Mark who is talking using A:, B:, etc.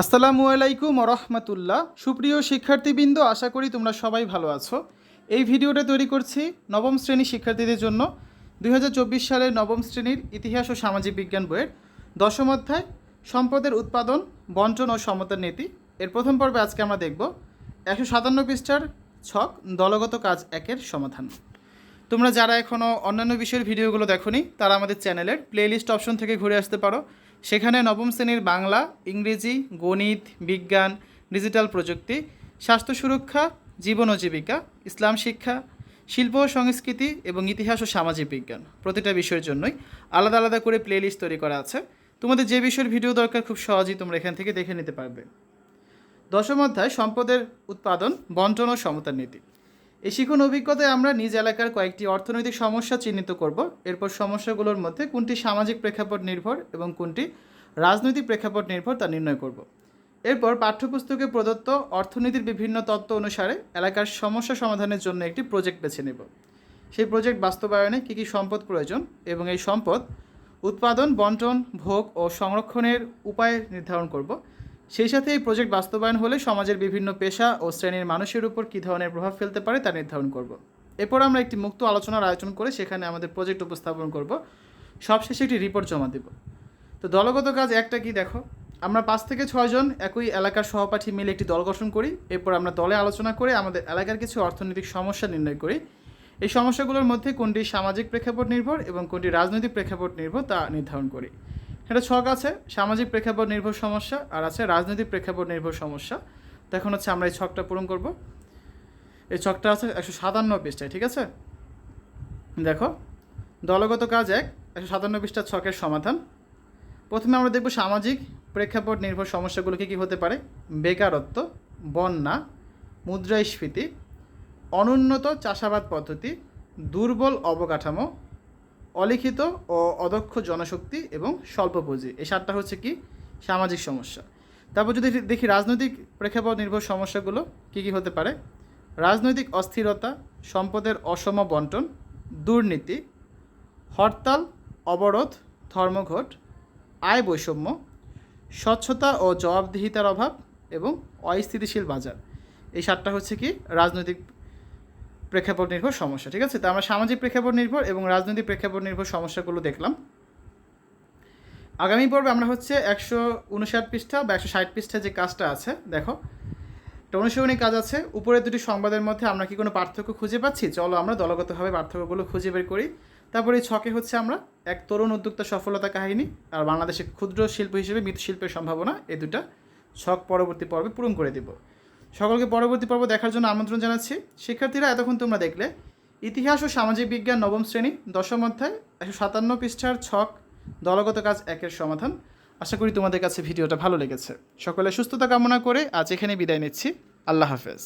A: আসসালামু আলাইকুম রহমতুল্লাহ। সুপ্রিয় শিক্ষার্থীবৃন্দ, আশা করি তোমরা সবাই ভালো আছো। এই ভিডিওটা তৈরি করছি নবম শ্রেণি শিক্ষার্থীদের জন্য। দুই হাজার চব্বিশ সালের নবম শ্রেণির ইতিহাস ও সামাজিক বিজ্ঞান বইয়ের দশম অধ্যায়, সম্পদের উৎপাদন, বন্টন ও সমতার নীতি। এর প্রথম পর্বে আজকে আমরা দেখব একশো সাতান্ন পৃষ্ঠার ছক, দলগত কাজ একের সমাধান। তোমরা যারা এখনও অন্যান্য বিষয়ের ভিডিওগুলো দেখোনি, তারা আমাদের চ্যানেলের প্লেলিস্ট অপশন থেকে ঘুরে আসতে পারো। সেখানে নবম শ্রেণির বাংলা, ইংরেজি, গণিত, বিজ্ঞান, ডিজিটাল প্রযুক্তি, স্বাস্থ্য সুরক্ষা, জীবন ও জীবিকা, ইসলাম শিক্ষা, শিল্প ও সংস্কৃতি এবং ইতিহাস ও সামাজিক বিজ্ঞান প্রতিটা বিষয়ের জন্যই আলাদা আলাদা করে প্লেলিস্ট তৈরি করা আছে। তোমাদের যে বিষয়ের ভিডিও দরকার খুব সহজেই তোমরা এখান থেকে দেখে নিতে পারবে। দশম অধ্যায়, সম্পদের উৎপাদন, বন্টন ও সমতার নীতি। এই শিখন অভিজ্ঞতায় আমরা নিজ এলাকার কয়েকটি অর্থনৈতিক সমস্যা চিহ্নিত করব। এরপর সমস্যাগুলোর মধ্যে কোনটি সামাজিক প্রেক্ষাপট নির্ভর এবং কোনটি রাজনৈতিক প্রেক্ষাপট নির্ভর তা নির্ণয় করব। এরপর পাঠ্যপুস্তকে প্রদত্ত অর্থনীতির বিভিন্ন তত্ত্ব অনুসারে এলাকার সমস্যা সমাধানের জন্য একটি প্রজেক্ট বেছে নেব। সেই প্রজেক্ট বাস্তবায়নে কী কী সম্পদ প্রয়োজন এবং এই সম্পদ উৎপাদন, বন্টন, ভোগ ও সংরক্ষণের উপায় নির্ধারণ করব। সেই সাথে এই প্রজেক্ট বাস্তবায়ন হলে সমাজের বিভিন্ন পেশা ও শ্রেণির মানুষের উপর কী ধরনের প্রভাব ফেলতে পারে তা নির্ধারণ করব। এরপর আমরা একটি মুক্ত আলোচনার আয়োজন করে সেখানে আমাদের প্রজেক্ট উপস্থাপন করব। সবশেষে একটি রিপোর্ট জমা দেব। তো দলগত কাজ একটা কি দেখো? আমরা পাঁচ থেকে ছয়জন একই এলাকার সহপাঠী মিলে একটি দল গঠন করি। এরপর আমরা দলে আলোচনা করে আমাদের এলাকার কিছু অর্থনৈতিক সমস্যা নির্ণয় করি। এই সমস্যাগুলোর মধ্যে কোনটি সামাজিক প্রেক্ষাপট নির্ভর এবং কোনটি রাজনৈতিক প্রেক্ষাপট নির্ভর তা নির্ধারণ করি। এটা ছক আছে, সামাজিক প্রেক্ষাপট নির্ভর সমস্যা, আর আছে রাজনৈতিক প্রেক্ষাপট নির্ভর সমস্যা। তো এখন হচ্ছে আমরা এই ছকটা পূরণ করব। এই ছকটা আছে একশো সাতান্ন পৃষ্ঠায়, ঠিক আছে? দেখো, দলগত কাজ এক, একশো সাতান্ন পৃষ্ঠার ছকের সমাধান। প্রথমে আমরা দেখব সামাজিক প্রেক্ষাপট নির্ভর সমস্যাগুলো কী কী হতে পারে। বেকারত্ব, বন্যা, মুদ্রাস্ফীতি, অনুন্নত চাষাবাদ পদ্ধতি, দুর্বল অবকাঠামো অলিখিত ও অদক্ষ জনশক্তি এবং স্বল্প পুঁজি এই সাতটা হচ্ছে কি? সামাজিক সমস্যা। তারপর যদি দেখি রাজনৈতিক প্রেক্ষাপট নির্ভর সমস্যাগুলো কী কী হতে পারে? রাজনৈতিক অস্থিরতা, সম্পদের অসম বন্টন, দুর্নীতি, হরতাল, অবরোধ, ধর্মঘট, আয় বৈষম্য, স্বচ্ছতা ও জবাবদিহিতার অভাব এবং অস্থিতিশীল বাজার। এই সাতটা হচ্ছে কি? রাজনৈতিক প্রেক্ষাপট নির্ভর সমস্যা, ঠিক আছে? তো আমরা সামাজিক প্রেক্ষাপট নির্ভর এবং রাজনৈতিক প্রেক্ষাপট নির্ভর সমস্যাগুলো দেখলাম। আগামী পর্বে আমরা হচ্ছে একশো উনষাট পৃষ্ঠা বা একশো ষাট পৃষ্ঠা যে কাজটা আছে, দেখো। একটা অনুশীলনী কাজ আছে, উপরের দুটি সংবাদের মধ্যে আমরা কি কোনো পার্থক্য খুঁজে পাচ্ছি? চলো আমরা দলগতভাবে পার্থক্যগুলো খুঁজে বের করি। তারপরে এই ছকে হচ্ছে আমরা এক তরুণ উদ্যোক্তা সফলতা কাহিনী আর বাংলাদেশের ক্ষুদ্র শিল্প হিসেবে মৃৎশিল্পের সম্ভাবনা এই দুটা ছক পরবর্তী পর্বে পূরণ করে দিব। সকলকে পরবর্তী পর্ব দেখার জন্য আমন্ত্রণ জানাচ্ছি। শিক্ষার্থীরা, এতক্ষণ তোমরা দেখলে। ইতিহাস ও সামাজিক বিজ্ঞান নবম শ্রেণি, দশম অধ্যায়, একশো সাতান্ন পৃষ্ঠার ছক, দলগত কাজ একের সমাধান। আশা করি তোমাদের কাছে ভিডিওটা ভালো লেগেছে। সকলে সুস্থতা কামনা করে আজ এখানে বিদায় নিচ্ছি। আল্লাহ হাফেজ।